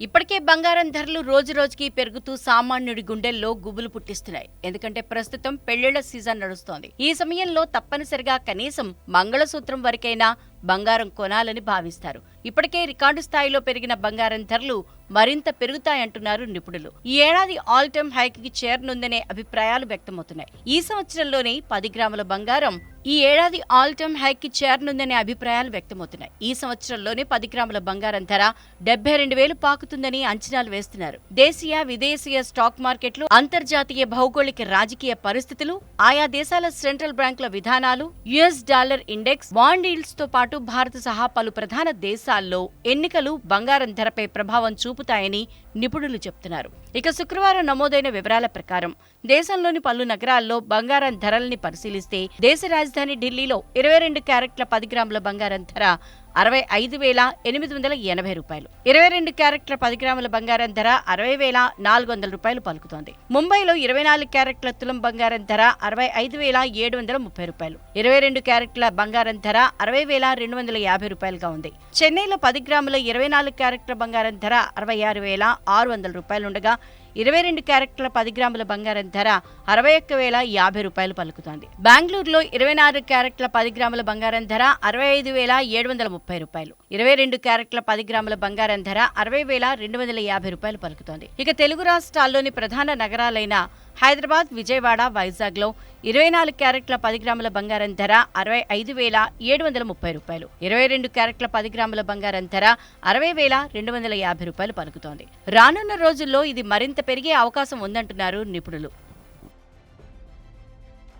ఇప్పటికే బంగారం ధరలు రోజు రోజుకి పెరుగుతూ సామాన్యుడి గుండెల్లో గుబులు పుట్టిస్తున్నాయి. ఎందుకంటే ప్రస్తుతం పెళ్ళిళ్ళ సీజన్ నడుస్తోంది. ఈ సమయంలో తప్పనిసరిగా కనీసం మంగళసూత్రం వరకైనా బంగారం కొనాలని భావిస్తారు. ఇప్పటికే రికార్డు స్థాయిలో పెరిగిన బంగారం ధరలు మరింత పెరుగుతాయంటున్నారు నిపుణులు. ఈ ఏడాది ఆల్ టైమ్ హైకి చేరనుందనే అభిప్రాయాలు వ్యక్తమవుతున్నాయి. ఈ సంవత్సరంలోనే పది గ్రాముల బంగారం ఈ ఏడాది ఆల్ టైమ్ హైకి చేరనుందనే అభిప్రాయాలు వ్యక్తమవుతున్నాయి. ఈ సంవత్సరంలోనే పది గ్రాముల బంగారం ధర డెబ్బై రెండు వేలు పాకుతుందని అంచనాలు వేస్తున్నారు. దేశీయ విదేశీయ స్టాక్ మార్కెట్లు అంతర్జాతీయ భౌగోళిక రాజకీయ పరిస్థితులు ఆయా దేశాల సెంట్రల్ బ్యాంకుల విధానాలు యుఎస్ డాలర్ ఇండెక్స్ బాండ్ ఈల్డ్స్తో పాటు భారత్ సహా పలు ప్రధాన దేశాల్లో ఎన్నికలు బంగారం ధరపై ప్రభావం చూపుతాయని నిపుణులు చెబుతున్నారు ఇక శుక్రవారం నమోదైన వివరాల ప్రకారం దేశంలోని పలు నగరాల్లో బంగారం ధరల్ని పరిశీలిస్తే దేశ రాజధాని ఢిల్లీలో ఇరవై రెండు క్యారెట్ల పది గ్రాముల బంగారం ధర అరవై ఐదు వేల ఎనిమిది వందల ఎనభై రూపాయలు. ఇరవై రెండు క్యారెట్ల పది గ్రాముల బంగారం ధర అరవై వేల నాలుగు వందల రూపాయలు పలుకుతోంది. ముంబైలో ఇరవై నాలుగు క్యారెట్ల తులం బంగారం ధర అరవై ఐదు వేల ఏడు వందల ముప్పై రూపాయలు. ఇరవై రెండు క్యారెట్ల బంగారం ధర అరవై వేల రెండు వందల యాభై రూపాయలుగా ఉంది. చెన్నైలో పది గ్రాముల ఇరవై నాలుగు క్యారెట్ల బంగారం ధర అరవై ఆరు వేల ఆరు వందల రూపాయలుండగా ఇరవై రెండు క్యారెట్ల పది గ్రాముల బంగారం ధర అరవై ఒక్క వేల యాభై రూపాయలు పలుకుతోంది. బెంగళూరులో ఇరవై నాలుగు క్యారెట్ల పది గ్రాముల బంగారం ధర అరవై ఐదు వేల ఏడు వందల ముప్పై రూపాయలు. ఇరవై రెండు క్యారెట్ల పది గ్రాముల బంగారం ధర అరవై వేల రెండు వందల యాభై రూపాయలు పలుకుతోంది. ఇక తెలుగు రాష్ట్రాల్లోని ప్రధాన నగరాలైన హైదరాబాద్ విజయవాడ వైజాగ్లో ఇరవై నాలుగు క్యారెట్ల పది గ్రాముల బంగారం ధర అరవై ఐదు వేల ఏడు వందల ముప్పై రూపాయలు. ఇరవై రెండు క్యారెట్ల పది గ్రాముల బంగారం ధర అరవై వేల రెండు వందల యాభై రూపాయలు పలుకుతోంది. రానున్న రోజుల్లో ఇది మరింత పెరిగే అవకాశం ఉందంటున్నారు నిపుణులు.